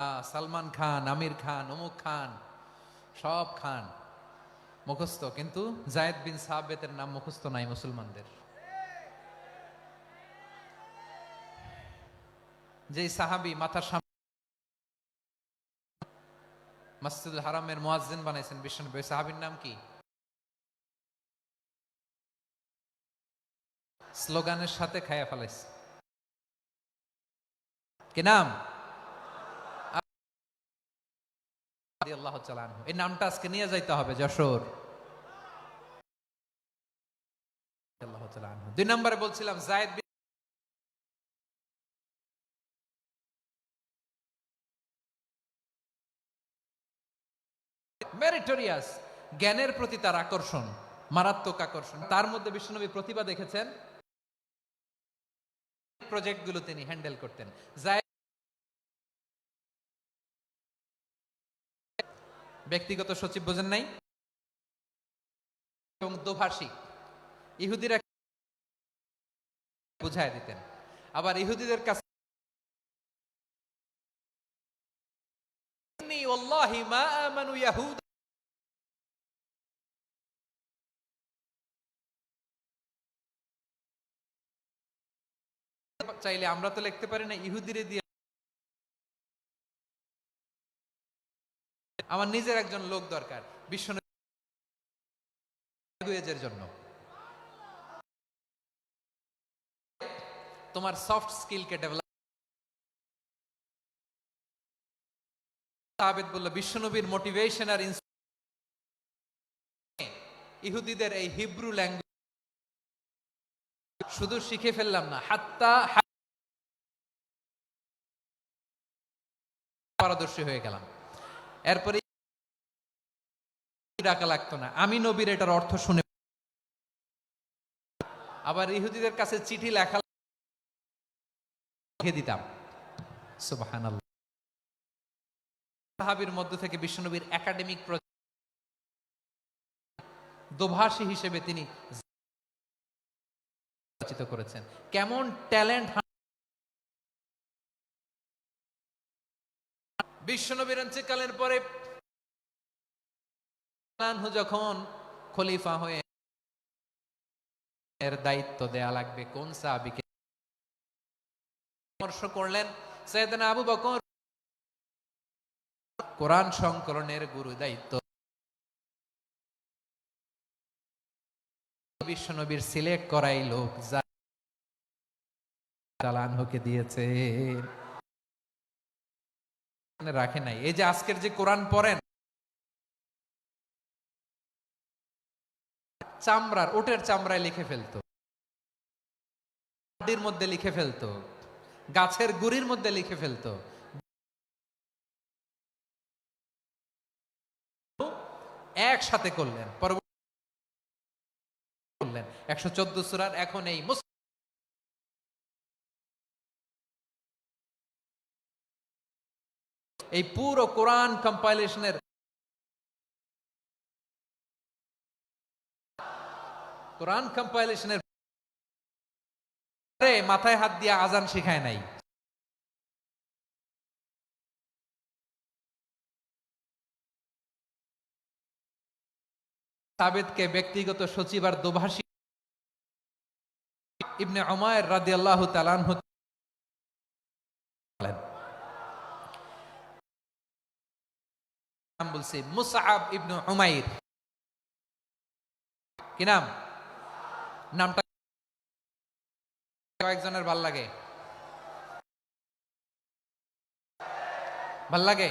সালমান খান, আমির খান, অমুক খান, সব খান মুখস্থ। কিন্তু জায়েদ বিন সাহাবেতের নাম মুখস্থ নাই মুসলমানদের। যে সাহাবি মাথার সামনে মসজিদুল হারামের মুয়াজ্জিন বানাইছেন বিশ্বনবী সাহাবীর নাম কি? স্লোগানের সাথে খায়া ফেলাইছে। কি নাম? আল্লাহ চালানহু। এই নামটা আজকে নিয়ে যাইতে হবে, যশোর আল্লাহ। দুই নম্বরে বলছিলাম, জায়েদ মেরিটোরিয়াস জ্ঞানের প্রতি তার আকর্ষণ, মারাত্মক আকর্ষণ তার মধ্যে বিশ্বনবী প্রতিভা দেখেছেন প্রজেক্টগুলো তিনি হ্যান্ডেল করতেন ব্যক্তিগত সচিব বোঝেন নাই, এবং দোভাষী। ইহুদিরা বুঝাই দিতেন। আবার ইহুদিদের কাছে চাইলে আমরা তো লিখতে পারি না, ইহুদিরে দিয়ে আমার নিজের একজন লোক দরকার বিশ্ব জন্য। তোমার সফট স্কিলকে ডেভেলপ সাহাবেদ বলল, বিশ্বনবীর মোটিভেশন আর ইহুদিদের এই হিব্রু ল্যাঙ্গুয়েজ শুধু শিখে ফেললাম না, হাত্তা পারদর্শী হয়ে গেলাম। এরপরে ডাকা লাগতো না। আমি নবীর এটার অর্থ শুনে আবার ইহুদিদের কাছে চিঠি লেখা লিখে দিতাম। মধ্য থেকে বিশ্বনবীর একাডেমিক দোভাষী হিসেবে তিনি করেছেন। কেমন ট্যালেন্ট বিশ্বনবীর অঞ্চকালের পরে যখন খলিফা হয়ে এর দায়িত্ব দেয়া লাগবে, কোন সাহাবিকে পরামর্শ করলেন? সৈয়দনা আবু বকর কোরআন সংকলনের গুরু দায়িত্ব। বিশ্বনবীর সিলেক্ট করাই লোক যা দিয়েছে। রাখে নাই। এই যে আজকের যে কোরআন পড়েন, চামড়ার, ওটের চামড়ায় লিখে ফেলতো। মাটির মধ্যে লিখে ফেলতো। গাছের গুড়ির মধ্যে লিখে ফেলতো। একসাথে করলেন। পরবর্তী করলেন। একশো চোদ্দ সুরার এখন এই মুস- এই পুরো কোরআন কম্পাইলেশনের কোরআন কম্পাইলেশনের মাথায় হাত দিয়ে আজান শিখায় নাই। সাবেদকে ব্যক্তিগত সচিব আর দোভাষী ইবনে উমায়ের রাদিয়াল্লাহু তাআলাহু নাম বলছি মুসআব ইবনে উমাইর। কি নাম? নামটা কয়েকজনের ভালো লাগে। ভালো লাগে?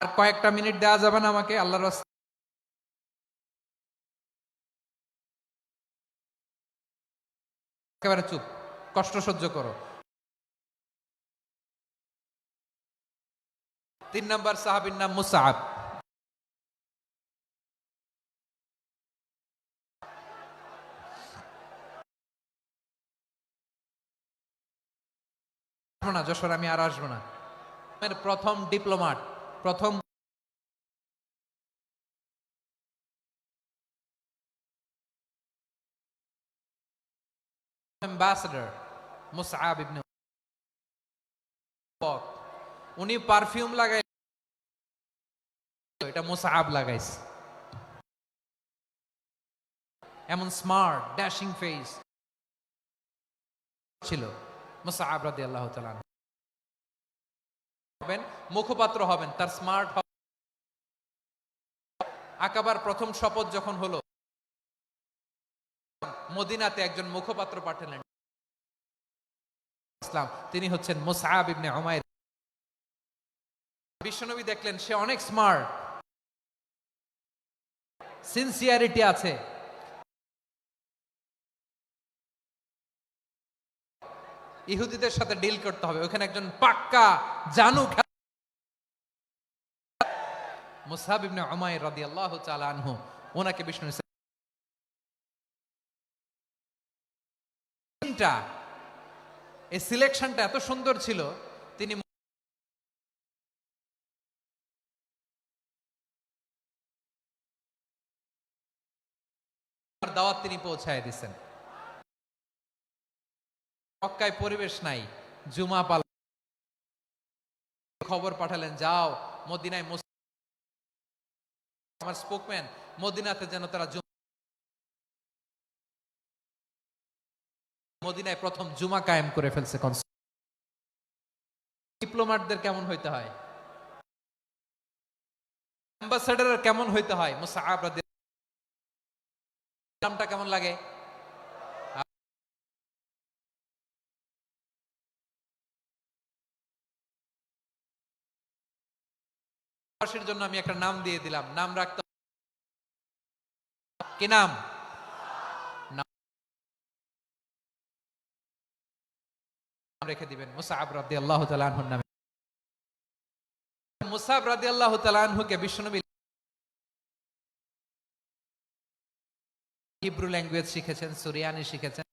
আর কয়েকটা মিনিট দেওয়া যাবে না আমাকে, আল্লাহর? একেবারে চুপ, কষ্ট সহ্য করো। তিন নম্বর সাহাবির নাম মুসাহাব না, যশোর আমি আর আসব না। প্রথম ডিপ্লোমাট, প্রথম ইবনে উনি পারফিউম লাগাই এটা মুসআব লাগাইছে। এমন স্মার্ট ড্যাশিং ফেস ছিল মুসআব রাদিয়াল্লাহু তাআলা আনহু। হবেন, মুখপাত্র হবেন, তার স্মার্ট আকাবার প্রথম শপথ যখন হলো, মদিনাতে একজন মুখপাত্র পাঠালেন। ইসলাম, তিনি হচ্ছেন মুসআব ইবনে উমাইর। বিশ্বনবী দেখলেন সে অনেক স্মার্ট সিনসিয়ারিটি আছে। ইহুদিদের সাথে ডিল করতে হবে। ওখানে একজন পাক্কা জানু ইবনে উমাইর রাদিয়াল্লাহু তাআলা আনহু, ওনাকে বিষ্ণু এই সিলেকশনটা এত সুন্দর ছিল দাওয়াত তিনি পৌঁছায় দিচ্ছেন মক্কায় পরিবেশ নাই, জুমা পাল। খবর পাঠালেন, যাও, মদিনায় আমার স্পোকম্যান মদিনাতে যেন তারা মদিনায় প্রথম জুমা কায়েম করে ফেলছে ডিপ্লোমাটদের কেমন হইতে হয়? অ্যাম্বাসেডারের কেমন হইতে হয়? রাদিয়াল্লাহু নামটা কেমন লাগে? জন্য আমি একটা নাম দিয়ে দিলাম। নাম রাখতে কি নাম? রেখে দিবেন। মুসাআব রাদিয়াল্লাহু তাআলা আনহুর নামে। মুসাআব রাদিয়াল্লাহু তাআলা আনহুকে বিশ্বনবী হিব্রু ল্যাঙ্গুয়েজ শিখেছেন সুরিয়ানি শিখেছেন।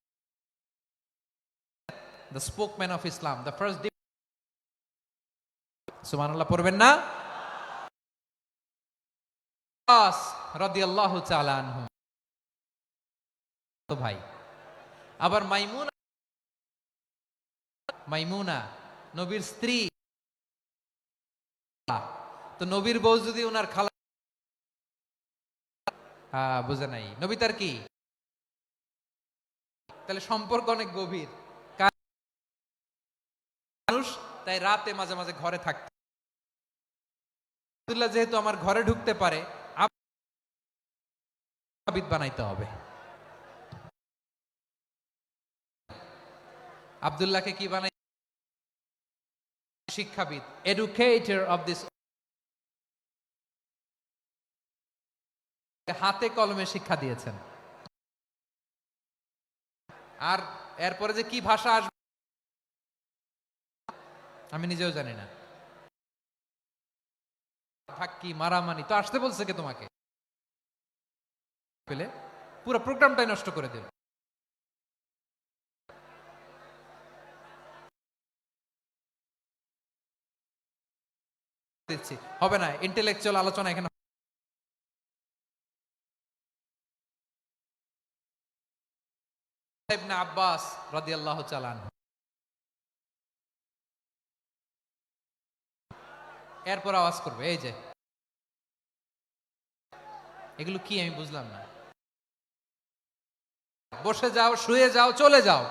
The spokesman of Islam the first সুবহানাল্লাহ পড়বেন না? তো ভাই, আবার মাইমুনা মাইমুনা, নবীর স্ত্রী। তো নবীর বউ যদি ওনার খালা হ্যাঁ বুঝে নাই। নবী তার কি? তাহলে সম্পর্ক অনেক গভীর। মানুষ, তাই রাতে মাঝে মাঝে ঘরে থাকতে। আব্দুল্লাহ যেহেতু আমার ঘরে ঢুকতে পারে, আবিদ বানাইতে হবে। আব্দুল্লাহকে কি বানাই? শিক্ষাবিদ এডুকেটর অব দিস হাতে কলমে শিক্ষা দিয়েছেন। আর এরপরে যে কি ভাষা আসবে, আমি নিজেও জানি না। ধাক্কি মারামানি তো আসতে বলছে কে তোমাকে? পেলে পুরো প্রোগ্রামটাই নষ্ট করে দেবে হবে না ইন্টেলেকচুয়াল আলোচনা এখানে ইবনে আব্বাস রাদিয়াল্লাহু আনহু। এরপর আওয়াজ করবে, এই যে। এগুলো কি আমি বুঝলাম না। বসে যাও, শুয়ে যাও, চলে যাও।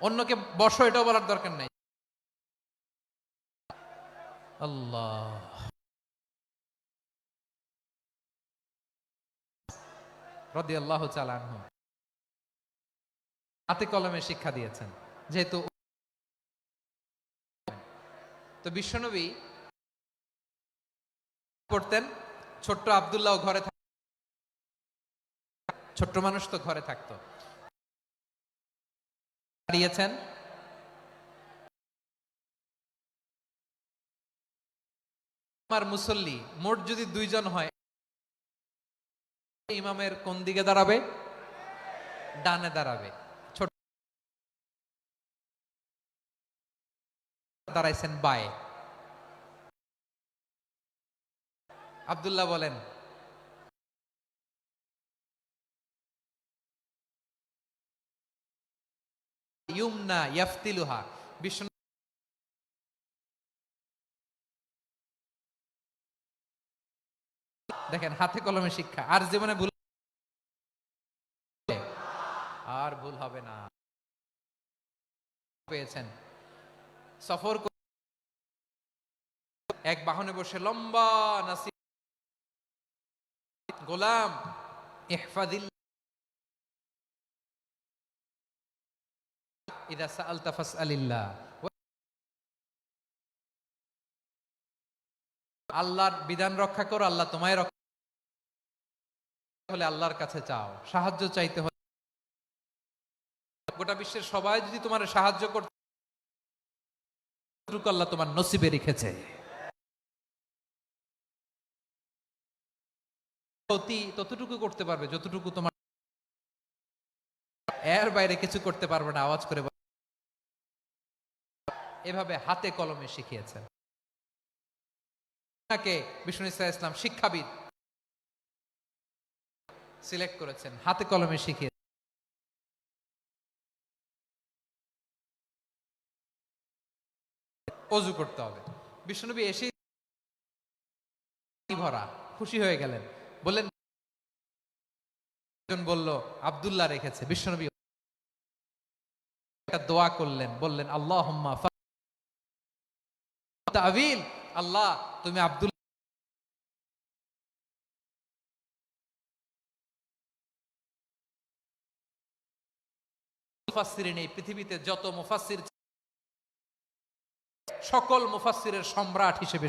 অন্যকে বসো, এটাও বলার দরকার নাই। আল্লাহ। রাদিয়াল্লাহু তাআলা আনহু। হাতে কলমে শিক্ষা দিয়েছেন, যেহেতু তো বিশ্বনবী পড়তেন, ছোট্ট আব্দুল্লাহ ঘরে ছোট্ট মানুষ তো ঘরে থাকতো। দাঁড়িয়েছেন আমার মুসল্লি, মোট যদি দুইজন হয় ইমামের কোন দিকে দাঁড়াবে? ডানে দাঁড়াবে। ছোট দাঁড়াইছেন বায়ে। আব্দুল্লাহ বলেন ইউমনা ইয়াফতিলুহা। বিশ্ব দেখেন, হাতে কলমে শিক্ষা। আর জীবনে ভুল আর ভুল হবে না। পেয়েছেন। সফর এক বাহনে বসে লম্বা নাসি গোলাম ইহফাদিল ইদা সাআলতা ফাসআলিল্লাহ। আল্লাহর বিধান রক্ষা করো, আল্লাহ তোমায় রক্ষা হলে আল্লাহর কাছে চাও। সাহায্য চাইতে হলে গোটা বিশ্বের সবাই যদি তোমার সাহায্য করতে আল্লাহ তোমার নসিবে রেখেছে। ততটুকু করতে পারবে, যতটুকু তোমার এর বাইরে কিছু করতে পারবে না, আওয়াজ করে এভাবে হাতে কলমে শিখিয়েছেন। বিষ্ণু ইসা ইসলাম শিক্ষাবিদ সিলেক্ট করেছেন। হাতে কলমে শিখিয়ে অজু করতে হবে। বিষ্ণুনবী এসে ভরা, খুশি হয়ে গেলেন। বললেন, একজন বলল, আব্দুল্লাহ রেখেছে। বিশ্বনবী দোয়া করলেন, বললেন আল্লাহ আল্লাহ, তুমি আব্দুল মুফাসসিরিন এই পৃথিবীতে যত মুফাসসির সকল মুফাসসিরের সম্রাট হিসেবে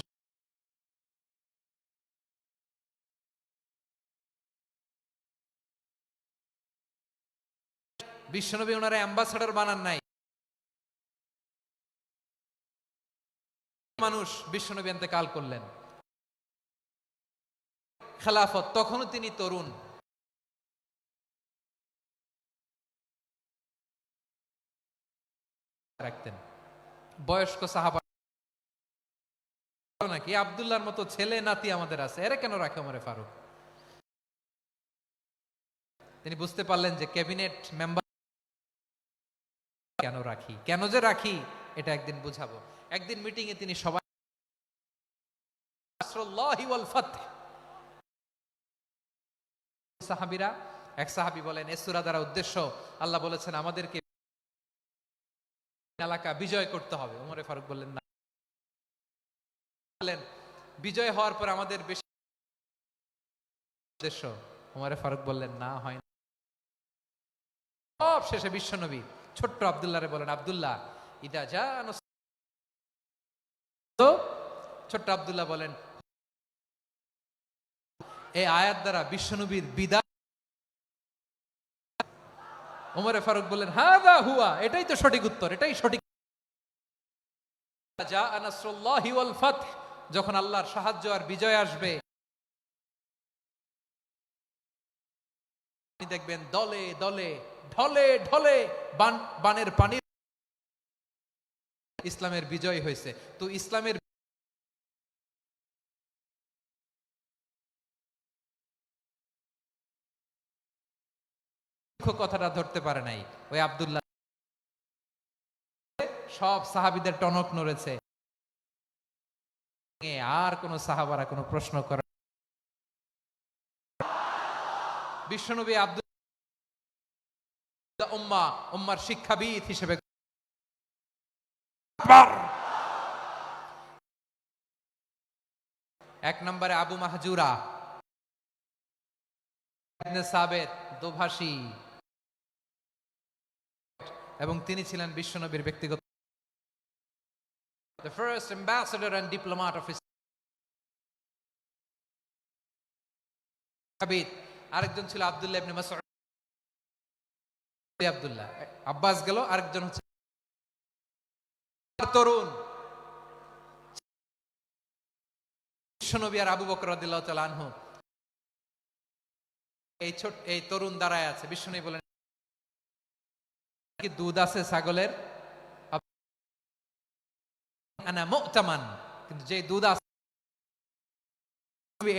বিশ্বনবী ওনারা অ্যাম্বাসাডার বানান নাই। মানুষ বিশ্বনবী কাল করলেন। খেলাফত, তখনও তিনি তরুণ। রাখতেন বয়স্ক সাহাবা নাকি? আবদুল্লাহর মতো ছেলে নাতি আমাদের আছে। এরা কেন রাখে ওমরে ফারুক? তিনি বুঝতে পারলেন যে ক্যাবিনেট মেম্বার কেন রাখি? কেন যে রাখি? এটা একদিন বুঝাবো। একদিন মিটিং এ তিনি সবাই। সাহাবীরা এক সাহাবী বলেন, এ সূরা দ্বারা উদ্দেশ্য আল্লাহ বলেছেন, আমাদেরকে এলাকা বিজয় করতে হবে। ওমরে ফারুক বললেন, না। বিজয় হওয়ার পর আমাদের বেশি উদ্দেশ্য। ওমরে ফারুক বললেন, না, হয় না। সব শেষে বিশ্বনবী ছোট্ট আব্দুল্লাহরে বলেন, আব্দুল্লাহ, ইদা যা তো ছোট্ট আব্দুল্লাহ বলেন এই আয়াত দ্বারা বিশ্বনবীর বিদায় ওমরে ফারুক বললেন, হাদা হুয়া। এটাই তো সঠিক উত্তর, এটাই সঠিক। যখন আল্লাহর সাহায্য আর বিজয় আসবে দেখবেন দলে দলে, ঢলে ঢলে বান, বানের পানির ইসলামের বিজয় হয়েছে। তো ইসলামের কথাটা ধরতে পারে নাই। ওই আব্দুল্লাহ সব সাহাবিদের টনক নড়েছে। আর কোন সাহাবারা কোনো প্রশ্ন করে বিশ্বনবী আব্দুল উম্মা, উম্মার শিক্ষাবিদ হিসেবে এক নম্বরে আবু মাহজুরা সাবেত, দোভাষী। এবং তিনি ছিলেন বিশ্বনবীর ব্যক্তিগত the first ambassador and diplomat of Islam আরেকজন ছিল আব্দুল্লাহ ইবনে মাসউদ। আব্দুল্লাহ। আব্বাস গেল, আরেকজন হচ্ছে তরুণ। বিশ্বনবী আর আবু বকর রাদিয়াল্লাহু তাআলা আনহু। এই ছোট, এই তরুণ দাঁড়ায় আছে। বিশ্বনবী বলেন কি দুধ আছে ছাগলের? কিন্তু যে দুধ আছে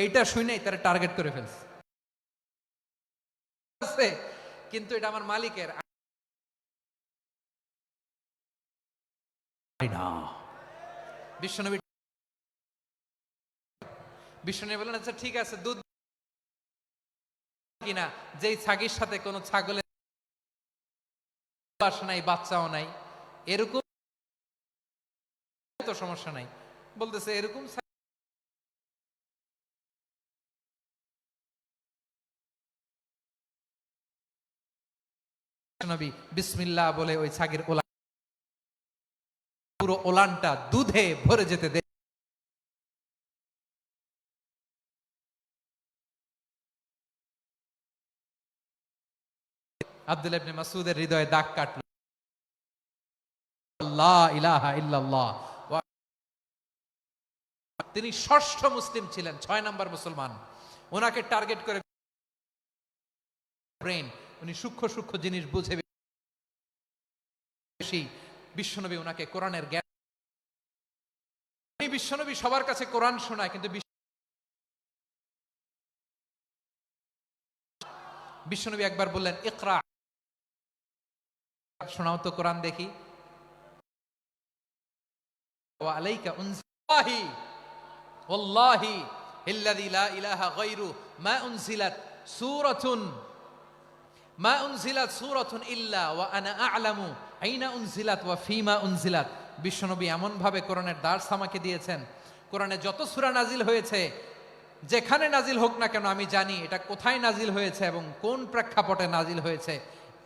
এইটা শুনেই তারা টার্গেট করে ফেলছে। কিন্তু এটা আমার মালিকের। বিশ্বনবী বিশ্বনবী বললেন আচ্ছা ঠিক আছে, দুধ কিনা? যেই ছাগির সাথে কোনো ছাগলের বাস নাই, বাচ্চাও নাই, এরকম তো সমস্যা নাই। বলতেছে, এরকম নবী বিসমিল্লাহ বলে ওই ছাগের ওলা পুরো ওলানটা দুধে ভরে যেতে দে আব্দুল ইবনে মাসুদের হৃদয়ে দাগ কাটল। আল্লাহ ইলাহা ইল্লাল্লাহ। তিনি ষষ্ঠ মুসলিম ছিলেন, ছয় নম্বর মুসলমান। ওনাকে টার্গেট করে ব্রেন, উনি সূক্ষ্ম সূক্ষ্ম জিনিস বুঝে বেশি। বিশ্বনবী ওনাকে কোরআনের জ্ঞান বিশ্বনবী সবার কাছে কোরআন শোনায়, কিন্তু বিশ্ব- বিশ্বনবী একবার বললেন, ইকরা শোনাও তো কোরআন দেখি আলাইকা ওয়াল্লাহি ইল্লাযী লা ইলাহা গায়রু মা উনজিলাত সূরাতুন মা উনজিলাত সূরাতুন ইল্লা ওয়া আনা আ'লামু আইনা উনজিলাত ওয়া ফিমা উনজিলাত বিশ্বনবী এমন ভাবে কোরআনের দার্স আমাকে দিয়েছেন। কোরআনে যত সূরা নাজিল হয়েছে, যেখানে নাজিল হোক না কেন আমি জানি এটা কোথায় নাজিল হয়েছে এবং কোন প্রেক্ষাপটে নাজিল হয়েছে।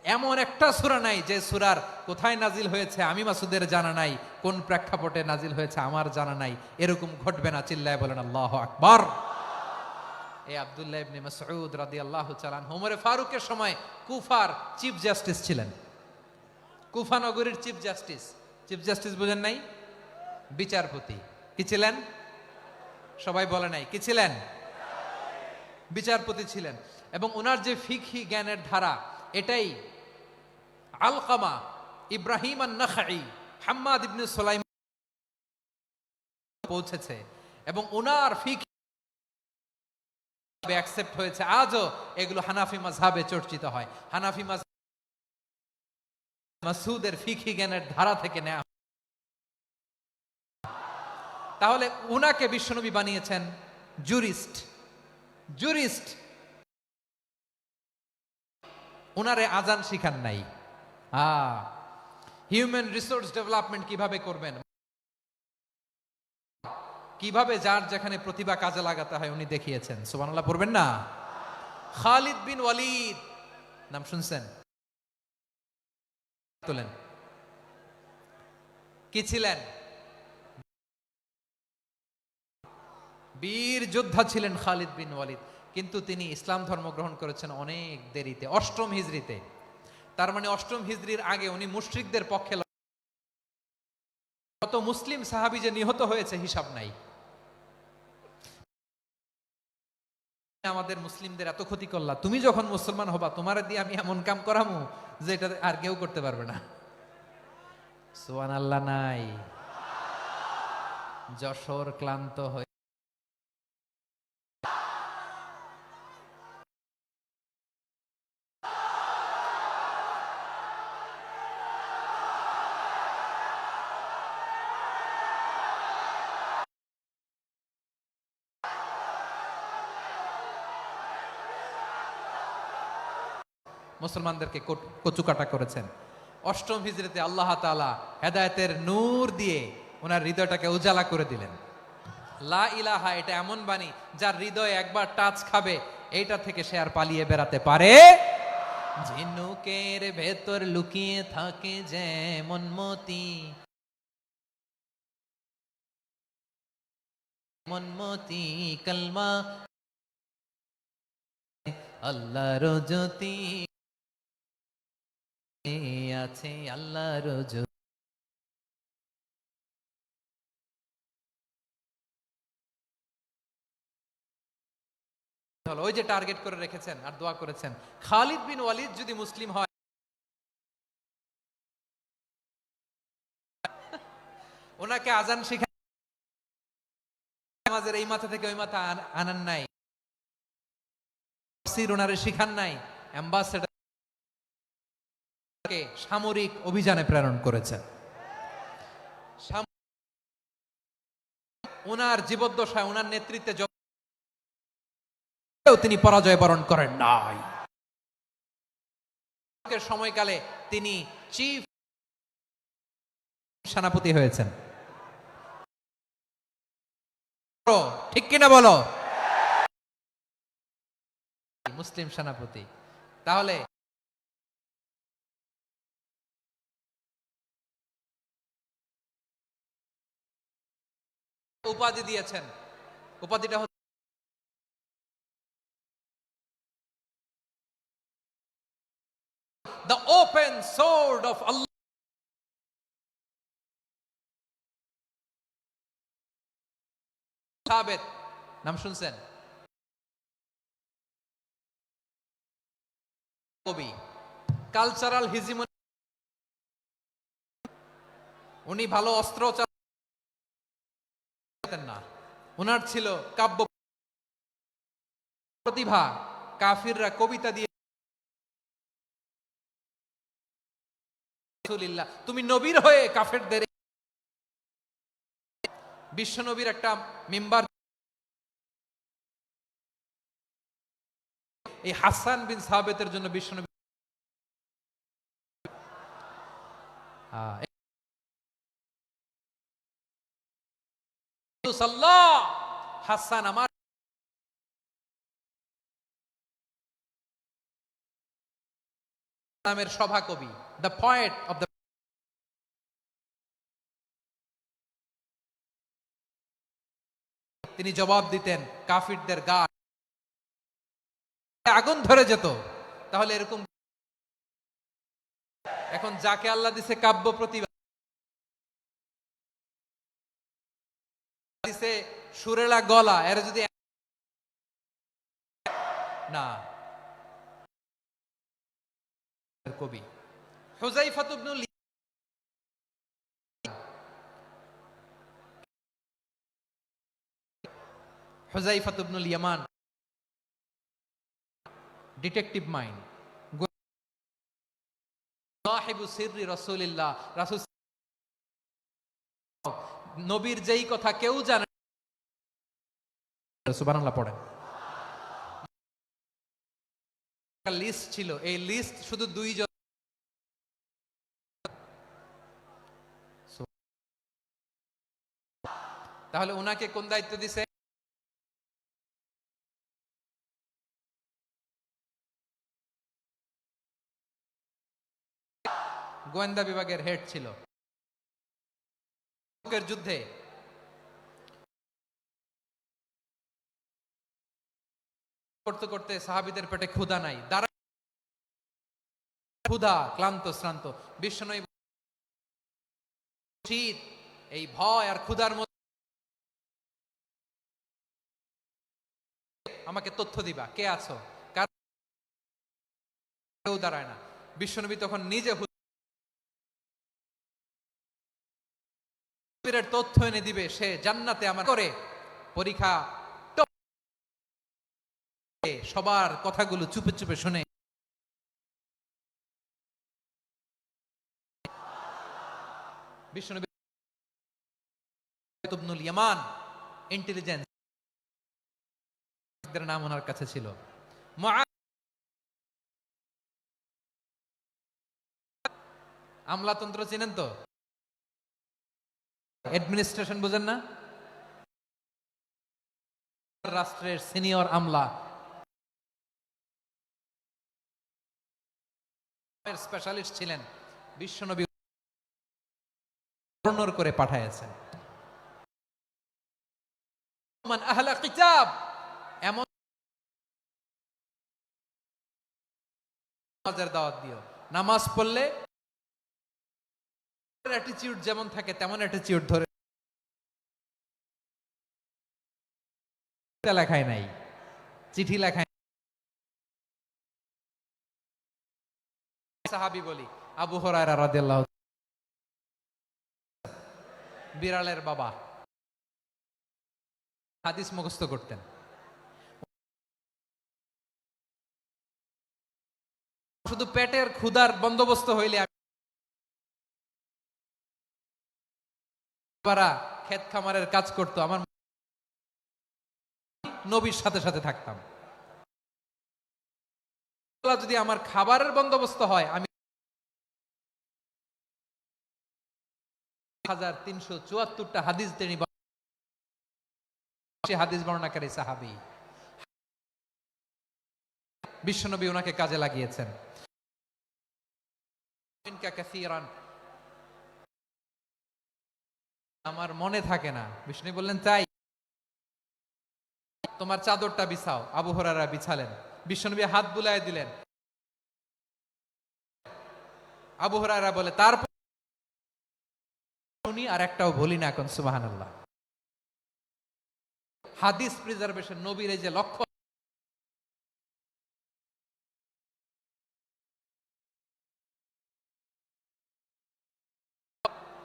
এমন একটা সূরা নাই যে সুরার কোথায় নাজিল হয়েছে আমি মাসুদের জানা নাই, কোন প্রেক্ষাপটে নাজিল হয়েছে আমার জানা নাই, এরকম ঘটবে না, চিল্লায় বলেন, আল্লাহু আকবার। এই আব্দুল্লাহ ইবনে মাসউদ রাদিয়াল্লাহু আনহু, ওমরে ফারুকের সময় কুফার চিফ জাস্টিস ছিলেন। কুফা নগরীর চিফ জাস্টিস। চিফ জাস্টিস বুঝেন নাই? বিচারপতি। কি ছিলেন? সবাই বলে নাই, কি ছিলেন? বিচারপতি ছিলেন। এবং ওনার যে ফিকহি জ্ঞানের ধারা, এটাই আলকামা ইব্রাহিম নাখাই হাম্মাদ ইবনে সুলাইম পৌঁছেছে এবং ওনার ফিক অ্যাকসেপ্ট হয়েছে। আজও এগুলো হানাফি মাযহাবে চর্চিত হয়। হানাফি মাযহাব মাসুদের ফিকহি জ্ঞানের ধারা থেকে নেওয়া তাহলে উনাকে বিশ্বনবী বানিয়েছেন জুরিস্ট। জুরিস্ট উনারে আজান শিখান নাই। আ হিউম্যান রিসোর্স ডেভেলপমেন্ট কীভাবে করবেন? কীভাবে যার যেখানে প্রতিভা কাজে লাগাতে হয় উনি দেখিয়েছেন। সুবহানাল্লাহ, পড়বেন না? খালিদ বিন ওয়ালিদ, নাম শুনছেন? তোলেন। কি ছিলেন? বীর যোদ্ধা ছিলেন খালিদ বিন ওয়ালিদ, কিন্তু তিনি ইসলাম ধর্ম গ্রহণ করেছেন অনেক দেরিতে, অষ্টম হিজরিতে তার মানে অষ্টম হিজরির আগে উনি মুশরিকদের পক্ষে কত মুসলিম সাহাবি যে নিহত হয়েছে হিসাব নাই। আমাদের মুসলিমদের এত ক্ষতি করলা, তুমি যখন মুসলমান হবা, তোমার দিয়ে আমি এমন কাম করামু যে এটা আর কেউ করতে পারবে না। সোয়ান আল্লাহ নাই। যশোর ক্লান্ত হয়ে মুসলমানদেরকে কচুকাটা করেছেন। অষ্টম হিজরিতে আল্লাহ তাআলা হেদায়েতের নূর দিয়ে ওনার হৃদয়টাকে উজালা করে দিলেন। লা ইলাহা, এটা এমন বাণী যার হৃদয় একবার টাচ খাবে, এইটা থেকে সে আর পালিয়ে বেড়াতে পারে ঝিনুকের ভেতর লুকিয়ে থাকে যেমন মতি। মনমতি কলমা। আল্লাহর জ্যোতি। আছে আল্লাহর জ্যোতি ওই যে টার্গেট করে রেখেছেন আর দোয়া করেছেন। খালিদ বিন ওয়ালিদ যদি মুসলিম হয়, ওনাকে আজান শিখা এই মাথা থেকে ওই মাথা আন- আনান নাই। ওনারে শিখান নাই। অ্যাম্বাসেডার সামরিক অভিযানে প্রেরণ করেছেন। ওনার জীবদ্দশায় ওনার নেতৃত্বে তিনি পরাজয় বরণ করেন নাই। সময়কালে তিনি চিফ সেনাপতি হয়েছেন। ঠিক কিনা বলো? মুসলিম সেনাপতি। তাহলে উপাধি দিয়েছেন। উপাধিটা হচ্ছে the open sword of Allah Sabet নাম শুনছেন? কবি। Cultural hegemony. উনি ভালো অস্ত্র চালাতেন না। ওনার ছিল কাব্য প্রতিভা। কাফিররা কবিতা দিয়ে তুমি নবীর হয়ে কাফেরদের বিশ্ব নবীর একটা মেম্বার এই হাসান বিন সাহাবেতের জন্য বিশ্ব হাসান আমার নামের সভাকবি দ্য পয়েট অফ দ্য তিনি জবাব দিতেন, কাফিরদের গা আগুন ধরে যেত। তাহলে এরকম এখন যাকে আল্লাহ দিছে কাব্য প্রতিভা দিছে সুরেলা গলা, এর যদি না। কবি। হুজাইফাত ইবনুল হুজাইফাত ইবনুল ইয়ামান ডিটেকটিভ মাইন্ড। সাহিবু সিররি রাসূলিল্লাহ। রাসূল নবীর যেই কথা কেউ জানে লিস্ট ছিল। এই লিস্ট শুধু দুইজন তাহলে ওনাকে কোন দায়িত্ব দিছে? গোয়েন্দা বিভাগের হেড ছিল। বুকের যুদ্ধে। করতে করতে সাহাবিদের পেটে ক্ষুধা নাই। দাঁড়া ক্ষুধা, ক্লান্ত, শ্রান্ত। শীত এই ভয় আর ক্ষুধার মধ্যে আমাকে তথ্য দিবা, কে আছো? কার কেউ দাঁড়ায় না। বিশ্বনবী তখন নিজে হুজুরের তথ্য এনে দিবে, সে জান্নাতে আমার করে। পরীক্ষা সবার কথাগুলো চুপে চুপে শুনে। ইবনুল ইয়ামান ইন্টেলিজেন্স নাম ওনার কাছে ছিল। আমলাতন্ত্র চিনেন তো? অ্যাডমিনিস্ট্রেশন বুঝেন না? রাষ্ট্রের সিনিয়র আমলা। স্পেশালিস্ট ছিলেন। বিশ্বনবী গভর্নর করে পাঠাইছেন মান আহলা কিতাব। এমন দাওয়াত দিও। নামাজ পড়লে অ্যাটিটিউড যেমন থাকে তেমন অ্যাটিটিউড ধরে লেখায় নাই। চিঠি লেখায় সাহাবি বলি, আবু বিড়ালের বাবা। হাদিস মুখস্থ করতেন। শুধু পেটের ক্ষুধার বন্দোবস্ত হইলে বাবারা ক্ষেত খামারের কাজ করতো, আমার নবীর সাথে সাথে থাকতাম। যদি আমার খাবারের বন্দোবস্ত হয়, আমি হাজার তিনশো চুয়াত্তরটা হাদিস তিনি হাদিস বর্ণনাকারী সাহাবি। বিশ্বনবী ওনাকে কাজে লাগিয়েছেন। আমার মনে থাকে না। বিষ্ণু বললেন তাই তোমার চাদরটা বিছাও। আবু হরারা বিছালেন। বিশ্বনবী হাত বুলায় দিলেন। আবু হরারা বলে, তারপর শুনি আর একটাও বলি না এখন সুবাহান হাদিস প্রিজার্ভেশন নবীর এই যে লক্ষ্য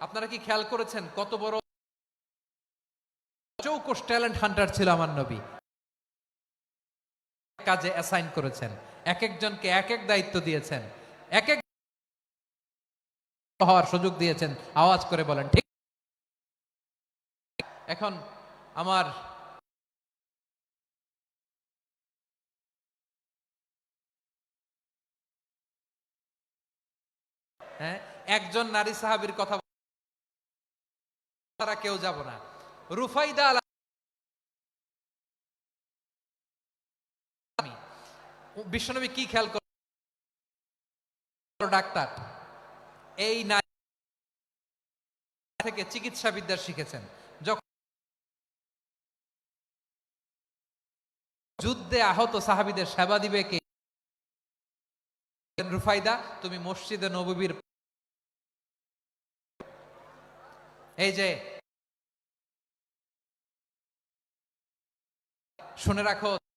আপনারা কি খেয়াল করেছেন কত বড় চৌকস ট্যালেন্ট হান্টার ছিল আমার নবী? কাজে অ্যাসাইন করেছেন, এক একজনকে এক এক দায়িত্ব দিয়েছেন, এক এক হওয়ার সুযোগ দিয়েছেন, আওয়াজ করে বলেন, ঠিক এখন আমার হ্যাঁ একজন নারী সাহাবীর কথা তারা কেউ যাব না। রুফাইদা আলা বিশ্বনবী কি খেয়াল কর ডাক্তার। এই নারী থেকে চিকিৎসা বিদ্যা শিখেছেন। যখন যুদ্ধে আহত সাহাবিদের সেবা দিবে কে? রুফাইদা, তুমি মসজিদে নববীর এই যে শুনে রাখো।